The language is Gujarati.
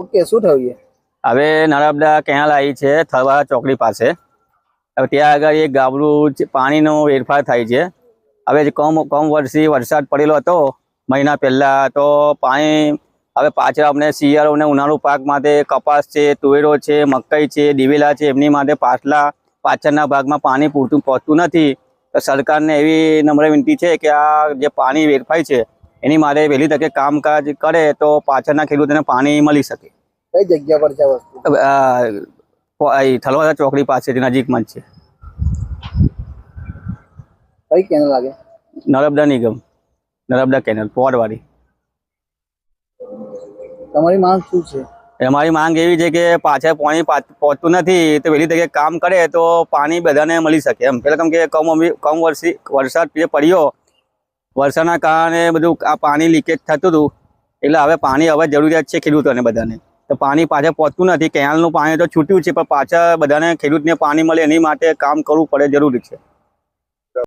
ઓકે, શું થયું છે હવે નર્મદા કેનાલ આવી છે? થરવાડા ચોકડી પાસે. હવે ત્યાં આગળ એક ગાબડું પાણીનો વેરફાર થાય છે. હવે કમ કમ વર્ષી વરસાદ પડેલો હતો, મહિના પહેલા તો પાણી, હવે પાછળ અમને શિયાળો અને ઉનાળુ પાક માટે કપાસ છે, તુવેરો છે, મકઈ છે, દિવેલા છે, એમની માટે પાછલા, પાછળના ભાગમાં પાણી પૂરતું પહોંચતું નથી. તો સરકારને એવી નમ્ર વિનંતી છે કે આ જે પાણી વેરફાય છે એની માટે વહેલી તકે કામકાજ કરે તો પાછળના ખેડૂતોને પાણી મળી શકે. કઈ જગ્યા પર છે વસ્તુ? ચોકડી પાસેથી નજીકમાં જ છે. કઈ કેનલ લાગે? નર્મદા નિગમ નર્મદા કેનલ પોરવાળી તમારી માંગ શું છે? અમારી માંગ એવી છે કે પાછળ પાણી પહોંચતું નથી તો વહેલી તકે કામ કરે તો પાણી બધાને મળી શકે એમ. પેલા કેમ કે કમ કમ વર્ષી વરસાદ પડ્યો વરસાદના કારણે બધું આ પાણી લીકેજ થતું હતું. એટલે હવે પાણી હવે જરૂરિયાત છે ખેડૂતોને બધાને. તો પાણી પાછળ પહોંચતું નથી. કેનાલનું પાણી તો છૂટ્યું છે, પણ પાછા બધાને ખેડૂતને પાણી મળે એની માટે કામ કરવું પડે જરૂરી છે.